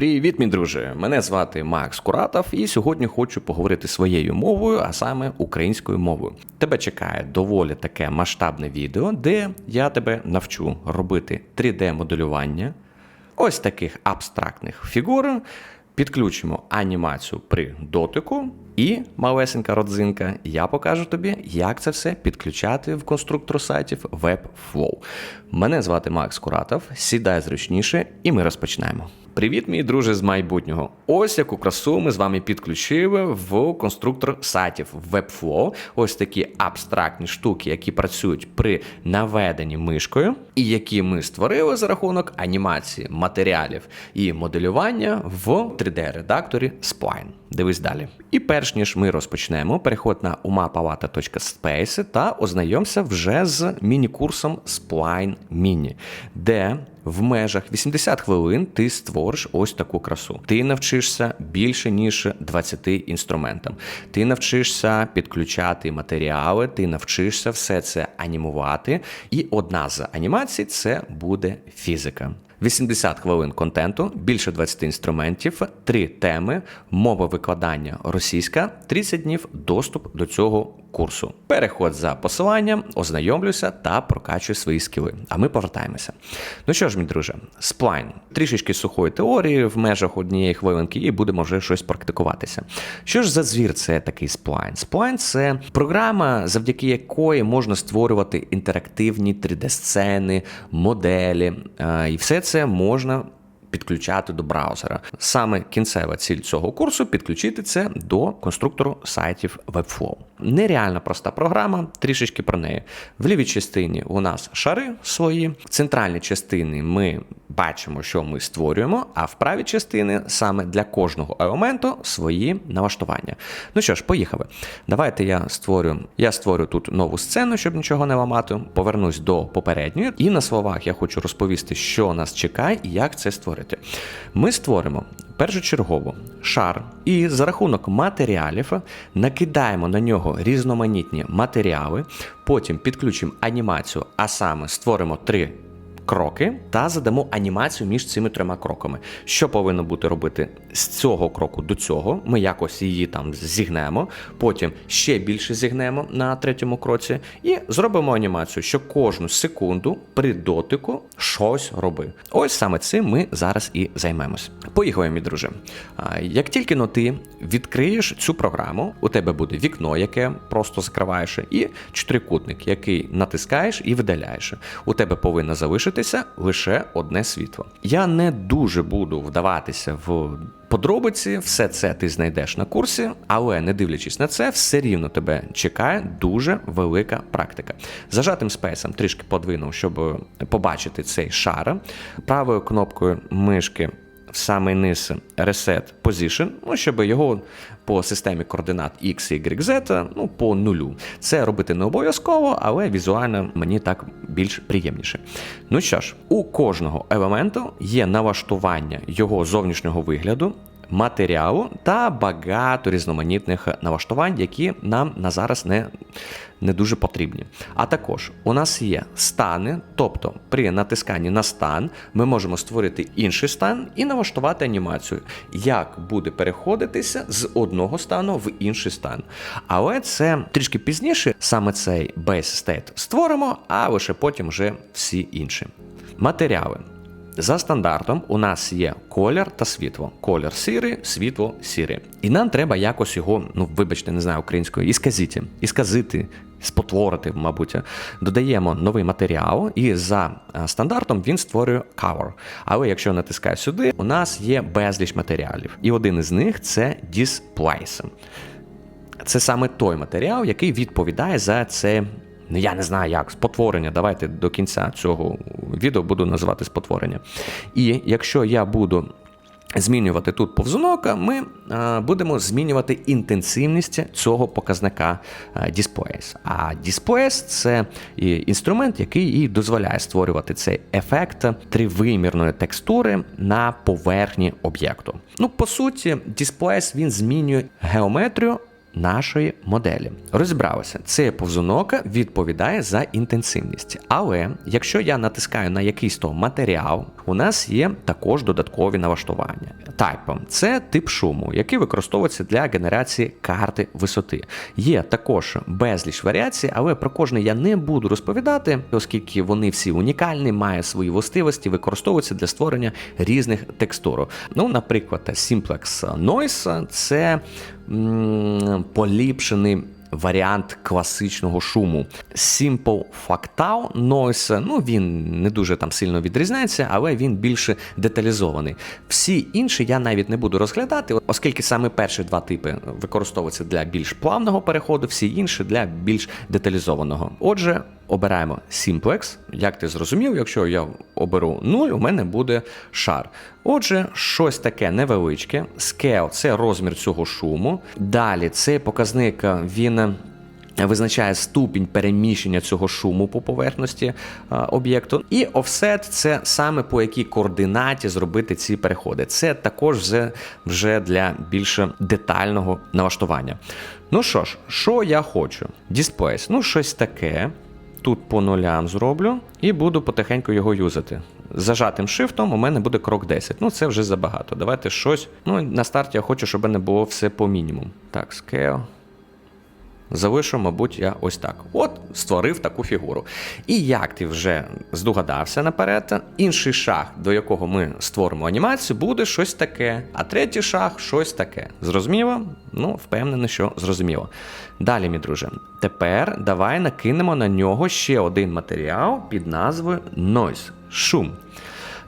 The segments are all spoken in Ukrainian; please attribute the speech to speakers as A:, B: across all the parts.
A: Привіт, мій друже! Мене звати Макс Куратов, і сьогодні хочу поговорити своєю мовою, а саме українською мовою. Тебе чекає доволі таке масштабне відео, де я тебе навчу робити 3D-моделювання ось таких абстрактних фігур. Підключимо анімацію при дотику, і малесенька родзинка, я покажу тобі, як це все підключати в конструктор сайтів Webflow. Мене звати Макс Куратов, сідай зручніше, і ми розпочинаємо. Привіт, мій друже з майбутнього. Ось яку красу ми з вами підключили в конструктор сайтів Webflow. Ось такі абстрактні штуки, які працюють при наведенні мишкою, і які ми створили за рахунок анімації, матеріалів і моделювання в 3D-редакторі Spline. Дивись далі. І перш ніж ми розпочнемо, переходь на umapalata.space та ознайомся вже з міні-курсом Spline Mini, де в межах 80 хвилин ти створиш ось таку красу. Ти навчишся більше ніж 20 інструментам. Ти навчишся підключати матеріали, ти навчишся все це анімувати. І одна з анімацій це буде фізика. 80 хвилин контенту, більше 20 інструментів, 3 теми, мова викладання російська, 30 днів доступ до цього курсу. Переход за посиланням, ознайомлюся та прокачую свої скіли. А ми повертаємося. Ну що ж, мій друже, сплайн. Трішечки сухої теорії в межах однієї хвилинки, і будемо вже щось практикуватися. Що ж за звір це такий сплайн? Сплайн це програма, завдяки якої можна створювати інтерактивні 3D-сцени, моделі. І все це можна підключати до браузера. Саме кінцева ціль цього курсу підключити це до конструктору сайтів Webflow. Нереально проста програма, трішечки про неї. В лівій частині у нас шари свої, в центральній частині ми бачимо, що ми створюємо, а в правій частині саме для кожного елементу свої налаштування. Ну що ж, поїхали. Давайте я створю. Я створю тут нову сцену, щоб нічого не ламати. Повернусь до попередньої, і на словах я хочу розповісти, що нас чекає і як це створити. Ми створимо першочергово шар, і за рахунок матеріалів накидаємо на нього різноманітні матеріали, потім підключимо анімацію, а саме створимо три кроки та задамо анімацію між цими трьома кроками. Що повинно бути робити з цього кроку до цього? Ми якось її там зігнемо, потім ще більше зігнемо на третьому кроці, і зробимо анімацію, що кожну секунду при дотику щось роби. Ось саме цим ми зараз і займемось. Поїхали, мій друже. Як тільки но ти відкриєш цю програму, у тебе буде вікно, яке просто закриваєш, і чотирикутник, який натискаєш і видаляєш. У тебе повинна залишити світитися лише одне світло. Я не дуже буду вдаватися в подробиці, все це ти знайдеш на курсі, але не дивлячись на це, все рівно тебе чекає дуже велика практика. Зажатим спейсом трішки подвинув, щоб побачити цей шар. Правою кнопкою мишки в самий низ Reset Position, ну, щоб його по системі координат X, Y, Z, ну, по нулю. Це робити не обов'язково, але візуально мені так більш приємніше. Ну що ж, у кожного елементу є налаштування його зовнішнього вигляду, матеріалу та багато різноманітних налаштувань, які нам на зараз не не дуже потрібні. А також у нас є стани, тобто при натисканні на стан ми можемо створити інший стан і налаштувати анімацію, як буде переходитися з одного стану в інший стан. Але це трішки пізніше, саме цей base state створимо, а лише потім вже всі інші. Матеріали. За стандартом у нас є колір та світло. Колір сірий, світло сіре. І нам треба якось його, ну вибачте, не знаю українською, ісказити, ісказити, спотворити, мабуть. Додаємо новий матеріал, і за е, стандартом він створює cover. Але якщо натискаю сюди, у нас є безліч матеріалів. І один із них це Displace. Це саме той матеріал, який відповідає за це я не знаю як, спотворення. Давайте до кінця цього відео буду називати спотворення. І якщо я буду. Змінювати тут повзунок, ми будемо змінювати інтенсивність цього показника Displays. А Displays – це інструмент, який і дозволяє створювати цей ефект тривимірної текстури на поверхні об'єкту. Ну, по суті, Displays він змінює геометрію нашої моделі. Розібралися, цей повзунок відповідає за інтенсивність. Але якщо я натискаю на якийсь то матеріал, у нас є також додаткові налаштування. Type – це тип шуму, який використовується для генерації карти висоти. Є також безліч варіацій, але про кожний я не буду розповідати, оскільки вони всі унікальні, мають свої властивості, використовуються для створення різних текстур. Ну, наприклад, Simplex Noise – це поліпшений варіант класичного шуму. Simple Fractal Noise, ну він не дуже там сильно відрізняється, але він більше деталізований. Всі інші я навіть не буду розглядати, оскільки саме перші два типи використовуються для більш плавного переходу, всі інші для більш деталізованого. Отже, обираємо Simplex. Як ти зрозумів, якщо я оберу 0, у мене буде шар. Отже, щось таке невеличке. Scale – це розмір цього шуму. Далі цей показник він. Визначає ступінь переміщення цього шуму по поверхності а, об'єкту. І offset – це саме по якій координаті зробити ці переходи. Це також вже, вже для більш детального налаштування. Ну що ж, що я хочу? Displays. Ну, щось таке. Тут по нулям зроблю і буду потихеньку його юзати. Зажатим шифтом у мене буде крок 10. Ну це вже забагато. Давайте щось. Ну, на старті я хочу, щоб не було все по мінімуму. Так, scale. Залишу, мабуть, я ось так. От, створив таку фігуру. І як ти вже здогадався наперед, інший шаг, до якого ми створимо анімацію, буде щось таке. А третій шаг щось таке. Зрозуміло? Ну, впевнений, що зрозуміло. Далі, мій друже, тепер давай накинемо на нього ще один матеріал під назвою Noise шум.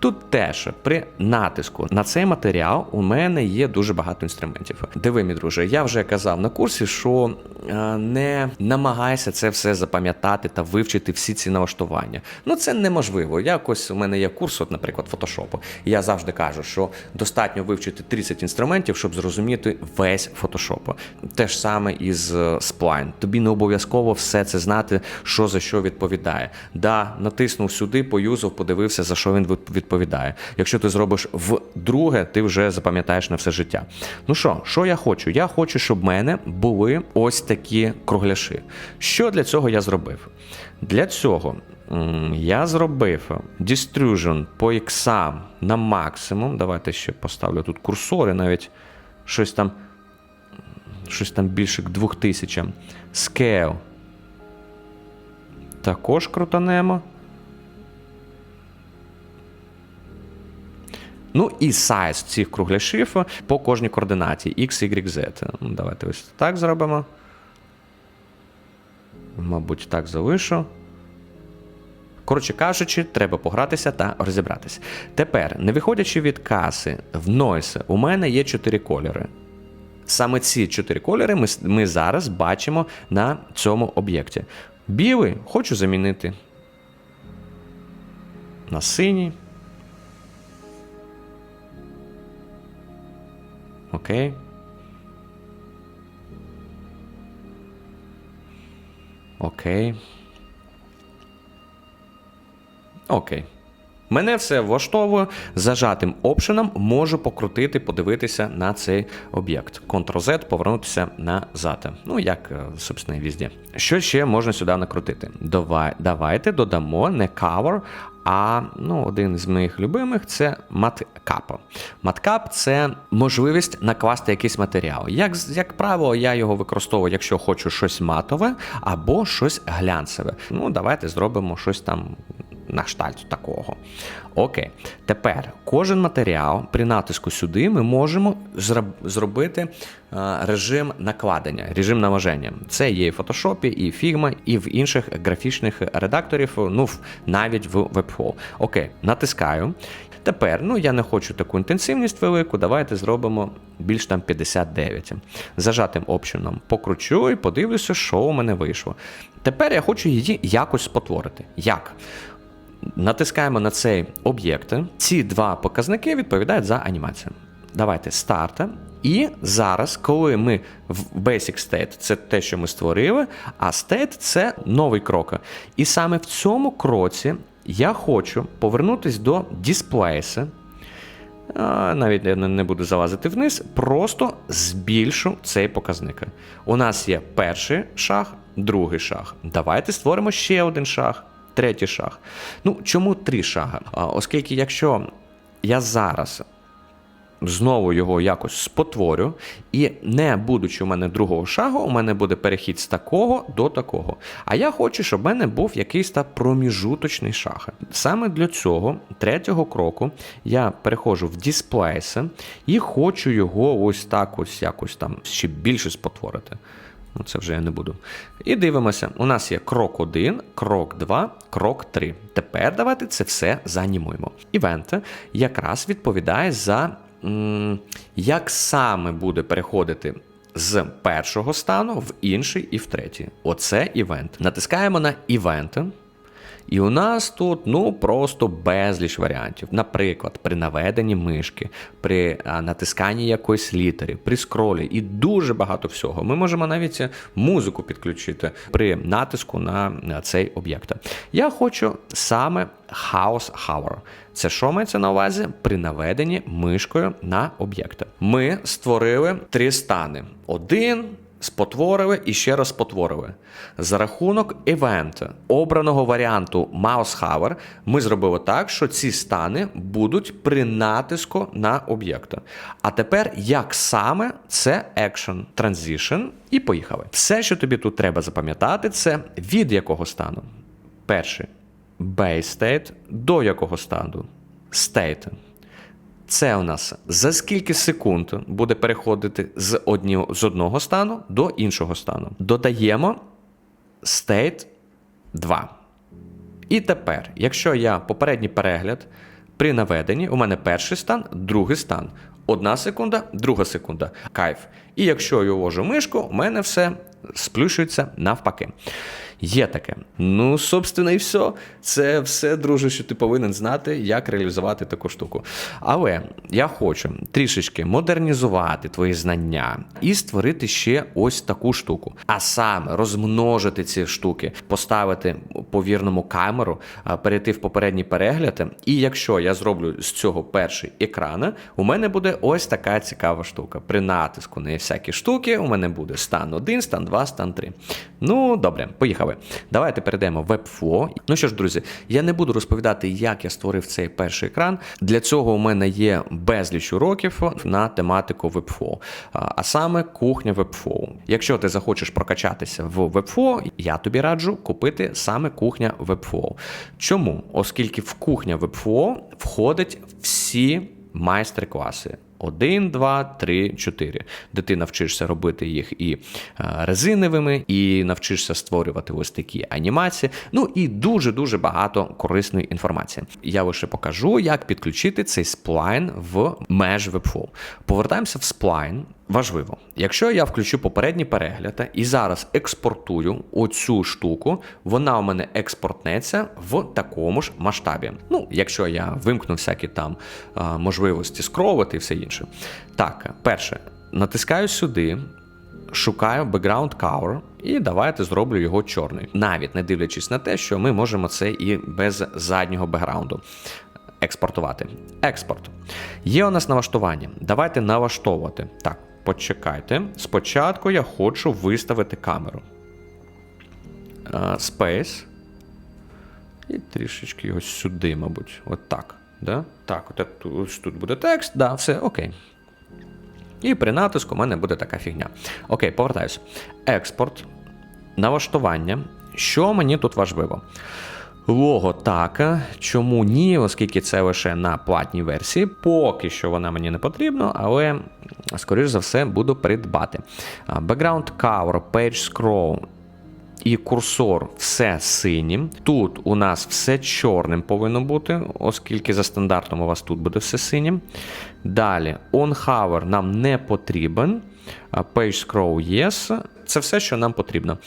A: Тут теж при натиску на цей матеріал у мене є дуже багато інструментів. Диви, мій друже, я вже казав на курсі, що е, не намагайся це все запам'ятати та вивчити всі ці налаштування. Ну це неможливо. Якось у мене є курс, от, наприклад, фотошопу. Я завжди кажу, що достатньо вивчити 30 інструментів, щоб зрозуміти весь фотошоп. Те ж саме із Spline. Тобі не обов'язково все це знати, що за що відповідає. Да, натиснув сюди, поюзав, подивився, за що він відповідає відповідає. Якщо ти зробиш вдруге, ти вже запам'ятаєш на все життя. Ну що, що я хочу? Я хочу, щоб в мене були ось такі кругляши. Що для цього я зробив? Для цього я зробив Distrusion по іксам на максимум. Давайте ще поставлю тут курсори, навіть щось там щось там більше к 2000. Scale. Також крутанемо. Ну і сайз цих кругляшів по кожній координаті X, Y, Z. Давайте ось так зробимо. Мабуть, так залишу. Коротше кажучи, треба погратися та розібратися. Тепер, не виходячи від каси, в Noise у мене є чотири кольори. Саме ці чотири кольори ми ми зараз бачимо на цьому об'єкті. Білий хочу замінити на синій. Окей. Окей. Окей. Мене все влаштовує. Зажатим опшеном можу покрутити, подивитися на цей об'єкт. Ctrl-Z, повернутися назад. Ну, як, е, собственно, і візді. Що ще можна сюди накрутити? Давай, Давайте додамо не cover, а ну, один з моїх любимих це маткап. Маткап це можливість накласти якийсь матеріал. Як як правило, я його використовую, якщо хочу щось матове або щось глянцеве. Ну, давайте зробимо щось там на штальт такого. Окей. Тепер кожен матеріал при натиску сюди ми можемо зробити е, режим накладення, режим наваження. Це є і в Photoshop, і Figma, і в інших графічних редакторів, ну навіть в Webflow. Окей, натискаю. Тепер, ну я не хочу таку інтенсивність велику, давайте зробимо більш там 59. Зажатим опшеном покручу і подивлюся, що у мене вийшло. Тепер я хочу її якось спотворити. Як? Натискаємо на цей об'єкт. Ці два показники відповідають за анімацію. Давайте старта. І зараз, коли ми в Basic State, це те, що ми створили, а State це новий крок. І саме в цьому кроці я хочу повернутися до Displays, навіть я не буду залазити вниз, просто збільшу цей показник. У нас є перший шаг, другий шаг. Давайте створимо ще один шаг, третій шаг. Ну, чому три шага? Оскільки, якщо я зараз знову його якось спотворю, і не будучи у мене другого шагу, у мене буде перехід з такого до такого. А я хочу, щоб в мене був якийсь та проміжуточний шаг. Саме для цього, третього кроку, я переходжу в Displays і хочу його ось так ось якось там ще більше спотворити. Ну, це вже я не буду. І дивимося: у нас є крок 1, крок 2, крок 3. Тепер давайте це все занімуємо. Івент якраз відповідає за м, як саме буде переходити з першого стану в інший і в третій. Оце івент. Натискаємо на івент. І у нас тут ну просто безліч варіантів. Наприклад, при наведенні мишки, при натисканні якоїсь літери, при скролі і дуже багато всього. Ми можемо навіть музику підключити при натиску на цей об'єкт. Я хочу саме House Hour. Це що мається на увазі при наведенні мишкою на об'єкт. Ми створили три стани: один спотворили і ще раз спотворили. За рахунок івенту обраного варіанту Hover ми зробили так, що ці стани будуть при натиску на об'єкт. А тепер як саме це Action Transition і поїхали. Все, що тобі тут треба запам'ятати, це від якого стану. Перший base state, до якого стану state. Це у нас за скільки секунд буде переходити з, одні, з одного стану до іншого стану. Додаємо state 2. І тепер, якщо я попередній перегляд при наведенні, у мене перший стан, другий стан. Одна секунда, друга секунда. Кайф. І якщо я ввожу мишку, у мене все сплющується навпаки. Є таке. Ну, собственно, і все. Це все, друже, що ти повинен знати, як реалізувати таку штуку. Але я хочу трішечки модернізувати твої знання і створити ще ось таку штуку. А саме розмножити ці штуки, поставити по вірному камеру, перейти в попередній перегляд. І якщо я зроблю з цього перший екран, у мене буде ось така цікава штука. При натиску на всякі штуки, у мене буде стан 1, стан 2, стан 3. Ну, добре, поїхали. Давайте перейдемо в Webflow. Ну що ж, друзі, я не буду розповідати, як я створив цей перший екран. Для цього у мене є безліч уроків на тематику Webflow, а саме кухня Webflow. Якщо ти захочеш прокачатися в Webflow, я тобі раджу купити саме кухня Webflow. Чому? Оскільки в кухня Webflow входять всі майстер-класи. Один, два, три, чотири. Де ти навчишся робити їх і резиновими, і навчишся створювати ось такі анімації. Ну і дуже-дуже багато корисної інформації. Я лише покажу, як підключити цей сплайн в меж Webflow. Повертаємося в сплайн. Важливо, якщо я включу попередній перегляд і зараз експортую оцю штуку, вона у мене експортнеться в такому ж масштабі. Ну, якщо я вимкну всякі там а, можливості скролити і все інше. Так, перше, натискаю сюди, шукаю background color і давайте зроблю його чорний. Навіть не дивлячись на те, що ми можемо це і без заднього бекграунду. Експортувати. Експорт. Є у нас налаштування. Давайте налаштовувати. Так, почекайте. Спочатку я хочу виставити камеру. Space. І трішечки його сюди, мабуть. От так. Да? Так, от ось тут буде текст, да, все, окей. І при натиску у мене буде така фігня. Окей, повертаюся. Експорт, налаштування. Що мені тут важливо? Лого так. Чому ні? Оскільки це лише на платній версії. Поки що вона мені не потрібна, але, скоріш за все, буду придбати. Background Cover, Page Scroll. І курсор все синім. Тут у нас все чорним повинно бути, оскільки за стандартом у вас тут буде все синім. Далі, on hover нам не потрібен. Page scroll yes. Це все, що нам потрібно.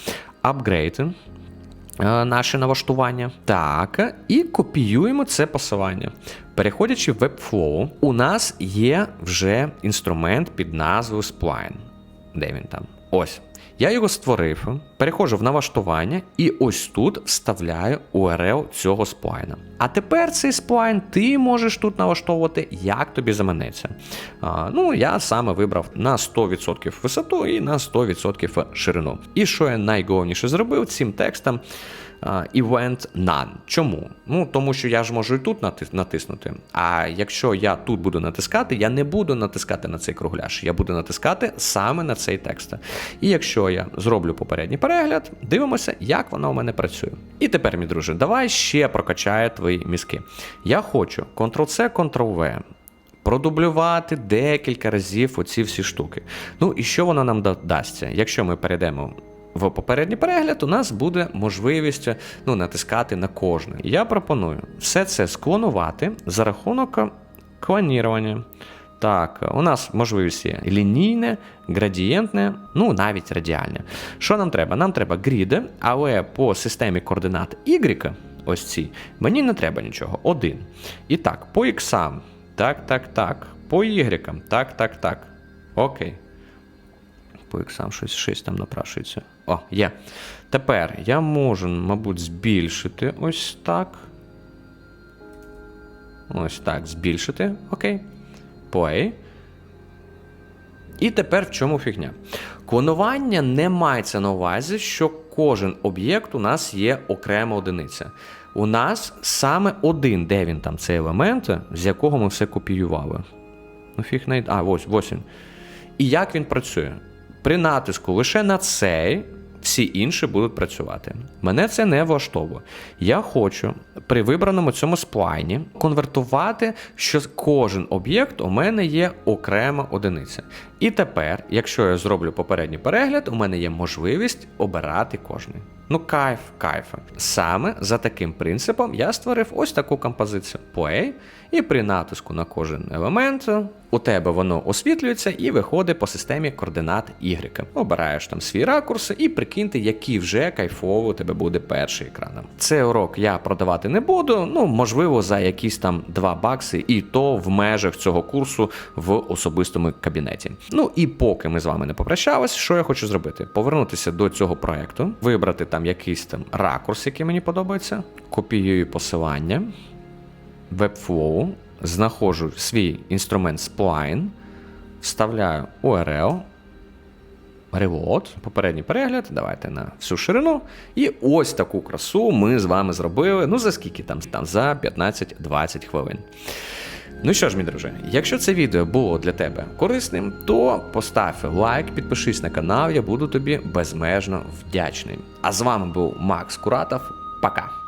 A: Upgrade. Наше налаштування. Так, і копіюємо це посилання. Переходячи в Webflow, у нас є вже інструмент під назвою Spline. Де він там? Ось. Я його створив, переходжу в налаштування і ось тут вставляю URL цього сплайна. А тепер цей сплайн ти можеш тут налаштовувати, як тобі заманеться. А, ну, я саме вибрав на 100% висоту і на 100% ширину. І що я найголовніше зробив цим текстом. Event none. Чому? Ну, тому що я ж можу і тут натиснути. А якщо я тут буду натискати, я не буду натискати на цей кругляш. Я буду натискати саме на цей текст. І якщо я зроблю попередній перегляд, дивимося, як воно у мене працює. І тепер, мій друже, давай ще прокачаю твої мізки. Я хочу Ctrl-C, Ctrl-V. Продублювати декілька разів оці всі штуки. Ну і що воно нам да-? Якщо ми перейдемо в попередній перегляд, у нас буде можливість ну, натискати на кожне. Я пропоную все це склонувати за рахунок клонірування. Так, у нас можливість є лінійне, градієнтне, ну навіть радіальне. Що нам треба? Нам треба гріди, але по системі координат Y, ось ці, мені не треба нічого. Один. І так, по X, так, так, так. По Y, так, так, так. Окей. По іксам щось, щось там напрашується. О, є. Тепер я можу, мабуть, збільшити ось так. Ось так, збільшити. Окей. Play. І тепер в чому фігня? Клонування не мається на увазі, що кожен об'єкт у нас є окрема одиниця. У нас саме один, де він там цей елемент, з якого ми все копіювали. Ну, фіг найд... А, ось, ось. І як він працює? При натиску лише на цей всі інші будуть працювати. Мене це не влаштовує. Я хочу при вибраному цьому сплайні конвертувати, що кожен об'єкт у мене є окрема одиниця. І тепер, якщо я зроблю попередній перегляд, у мене є можливість обирати кожний. Ну, кайф, кайф. Саме за таким принципом я створив ось таку композицію Play, і при натиску на кожен елемент у тебе воно освітлюється і виходить по системі координат Y. Обираєш там свій ракурс і прикиньте, який вже кайфово у тебе буде перший екран. Цей урок я продавати не буду, ну можливо, за якісь там 2 бакси, і то в межах цього курсу в особистому кабінеті. Ну і поки ми з вами не попрощались, що я хочу зробити? Повернутися до цього проекту, вибрати там якийсь там ракурс, який мені подобається, копіюю посилання, Webflow, знаходжу свій інструмент Spline, вставляю URL, Reload, попередній перегляд, давайте на всю ширину. І ось таку красу ми з вами зробили. Ну за скільки там? Там за 15-20 хвилин. Ну що ж, мій друже, якщо це відео було для тебе корисним, то постав лайк, підпишись на канал, я буду тобі безмежно вдячний. А з вами був Макс Куратов. Пока!